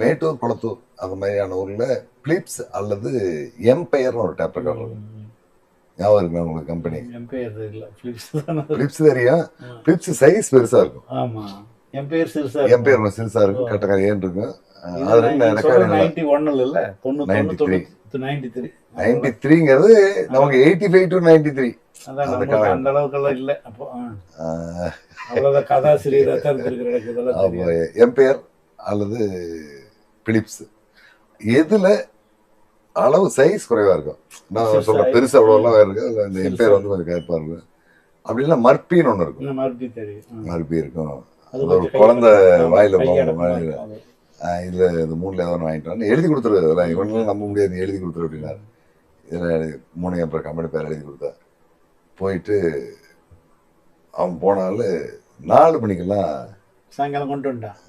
மேட்டூர் குளத்தூர் அந்த மாதிரியான ஊர்ல பிலிப்ஸ் அல்லது எம்பையர்னு ஒரு டேப் ரெக்கார்டர் இருக்கு ஞாபகம் இருக்குமே உங்களுக்கு கம்பெனி பிலிப்ஸ் தெரியும். பிலிப்ஸ் சைஸ் பெருசா இருக்கும். ஆமா. எம்பையர் சிறுசா எம்பையர் சிறுசா இருக்கும். கட்டக்கார ஏன் இருக்கும்? அஹ் அது ரெண்டு ரெக்கார்டு நைன்டி ஒன்னுல இல்ல. தொண்ணூத்தி 93. நைன்டி த்ரீ நைன்டி த்ரீங்கிறது நமக்கு eighty five to ninety three அந்த அளவுக்கெல்லாம் இல்ல. அப்போ ஆ. அவ்வளவுதான் கதாசிரியரா. எம்பையர் அல்லது பிலிப்ஸ் எதுல அளவு சைஸ் குறைவா இருக்கும்? நான் Size சொல்றேன் size. பெருசு அவ்வளோலாம் இருக்கு பெருசா எம்பையர் வந்து கொஞ்சம் கருப்பா இருக்கும் அப்படி இல்லை மர்பின்னு ஒன்று இருக்கும். மர்பி இருக்கும். அது ஒரு குழந்தை. வாயில போகிற இதுல இந்த மூணுல ஏதோ ஒன்று வாங்கிட்டு எழுதி கொடுத்துரு அதெல்லாம் இவனெல்லாம் நம்ப முடியாது. எழுதி கொடுத்துரு அப்படின்னாரு. இதில் மூணு அப்புறம் கம்பெனி பேர் எழுதி கொடுத்தா. போயிட்டு அவன் போனாலும் நாலு மணிக்கெல்லாம் சாயங்காலம் கொண்டு வந்துட்டான்